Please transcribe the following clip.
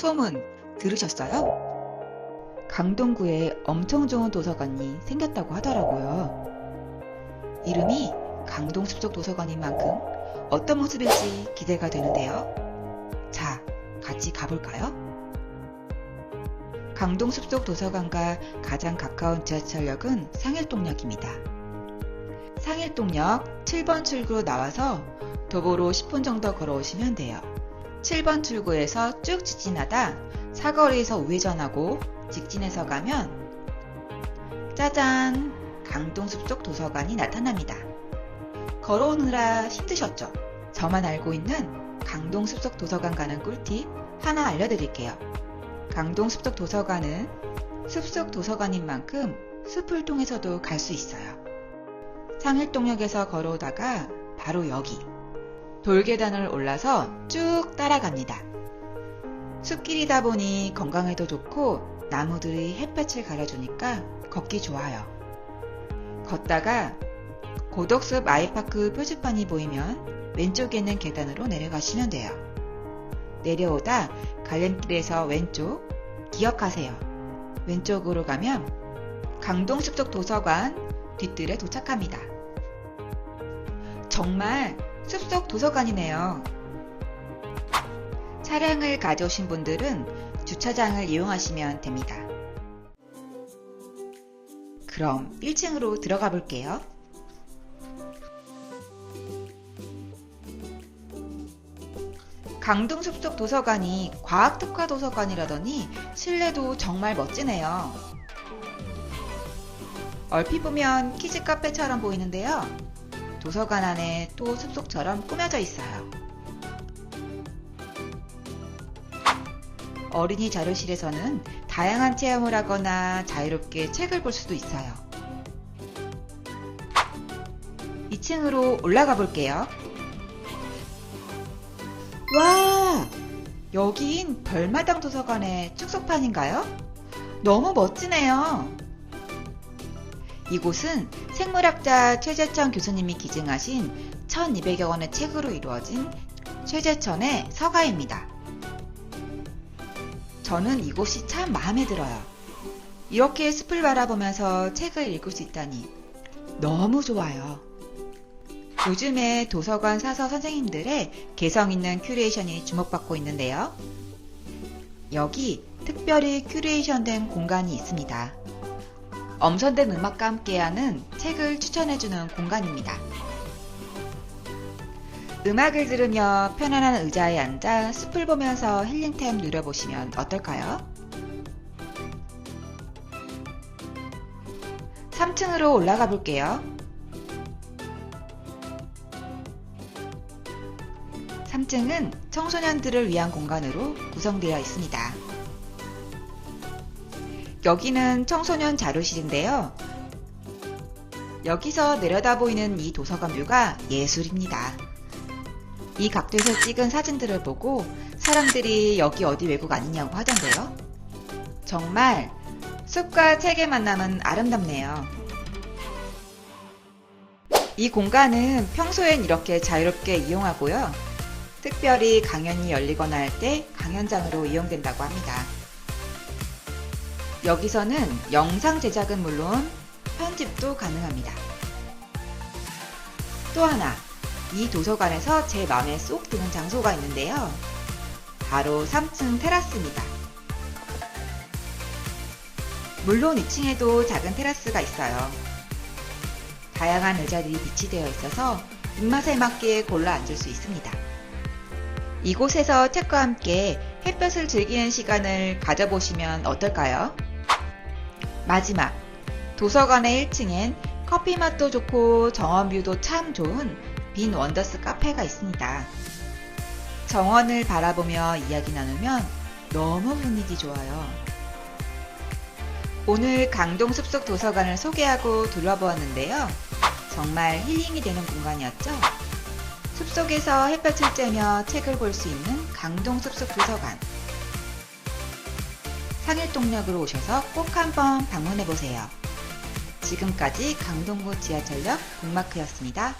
소문 들으셨어요? 강동구에 엄청 좋은 도서관이 생겼다고 하더라고요. 이름이 강동숲속 도서관인 만큼 어떤 모습일지 기대가 되는데요. 자, 같이 가볼까요? 강동숲속 도서관과 가장 가까운 지하철역은 상일동역입니다. 상일동역 7번 출구로 나와서 도보로 10분 정도 걸어오시면 돼요. 7번 출구에서 쭉 직진하다 사거리에서 우회전하고 직진해서 가면 짜잔! 강동숲속 도서관이 나타납니다. 걸어오느라 힘드셨죠? 저만 알고 있는 강동숲속 도서관 가는 꿀팁 하나 알려드릴게요. 강동숲속 도서관은 숲속 도서관인 만큼 숲을 통해서도 갈 수 있어요. 상일동역에서 걸어오다가 바로 여기 돌계단을 올라서 쭉 따라갑니다. 숲길이다 보니 건강에도 좋고 나무들이 햇볕을 가려주니까 걷기 좋아요. 걷다가 고덕숲 아이파크 표지판이 보이면 왼쪽에 있는 계단으로 내려가시면 돼요. 내려오다 갈림길에서 왼쪽 기억하세요. 왼쪽으로 가면 강동숲속 도서관 뒷뜰에 도착합니다. 정말 숲속 도서관이네요. 차량을 가져오신 분들은 주차장을 이용하시면 됩니다. 그럼 1층으로 들어가 볼게요. 강동 숲속 도서관이 과학특화 도서관이라더니 실내도 정말 멋지네요. 얼핏 보면 키즈 카페처럼 보이는데요. 도서관 안에 또 숲속처럼 꾸며져 있어요. 어린이 자료실에서는 다양한 체험을 하거나 자유롭게 책을 볼 수도 있어요. 2층으로 올라가 볼게요. 와! 여긴 별마당 도서관의 축소판인가요? 너무 멋지네요. 이곳은 생물학자 최재천 교수님이 기증하신 1200여 권의 책으로 이루어진 최재천의 서가입니다. 저는 이곳이 참 마음에 들어요. 이렇게 숲을 바라보면서 책을 읽을 수 있다니 너무 좋아요. 요즘에 도서관 사서 선생님들의 개성 있는 큐레이션이 주목받고 있는데요. 여기 특별히 큐레이션된 공간이 있습니다. 엄선된 음악과 함께하는 책을 추천해주는 공간입니다. 음악을 들으며 편안한 의자에 앉아 숲을 보면서 힐링템 누려보시면 어떨까요? 3층으로 올라가 볼게요. 3층은 청소년들을 위한 공간으로 구성되어 있습니다. 여기는 청소년 자료실인데요. 여기서 내려다 보이는 이 도서관 뷰가 예술입니다. 이 각도에서 찍은 사진들을 보고 사람들이 여기 어디 외국 아니냐고 하던데요. 정말 숲과 책의 만남은 아름답네요. 이 공간은 평소엔 이렇게 자유롭게 이용하고요. 특별히 강연이 열리거나 할 때 강연장으로 이용된다고 합니다. 여기서는 영상 제작은 물론 편집도 가능합니다. 또 하나, 이 도서관에서 제 마음에 쏙 드는 장소가 있는데요. 바로 3층 테라스입니다. 물론 2층에도 작은 테라스가 있어요. 다양한 의자들이 비치되어 있어서 입맛에 맞게 골라 앉을 수 있습니다. 이곳에서 책과 함께 햇볕을 즐기는 시간을 가져보시면 어떨까요? 마지막, 도서관의 1층엔 커피 맛도 좋고 정원뷰도 참 좋은 빈 원더스 카페가 있습니다. 정원을 바라보며 이야기 나누면 너무 분위기 좋아요. 오늘 강동 숲속 도서관을 소개하고 둘러보았는데요. 정말 힐링이 되는 공간이었죠? 숲속에서 햇볕을 쬐며 책을 볼 수 있는 강동 숲속 도서관. 상일동역으로 오셔서 꼭 한번 방문해 보세요. 지금까지 강동구 지하철역 북마크였습니다.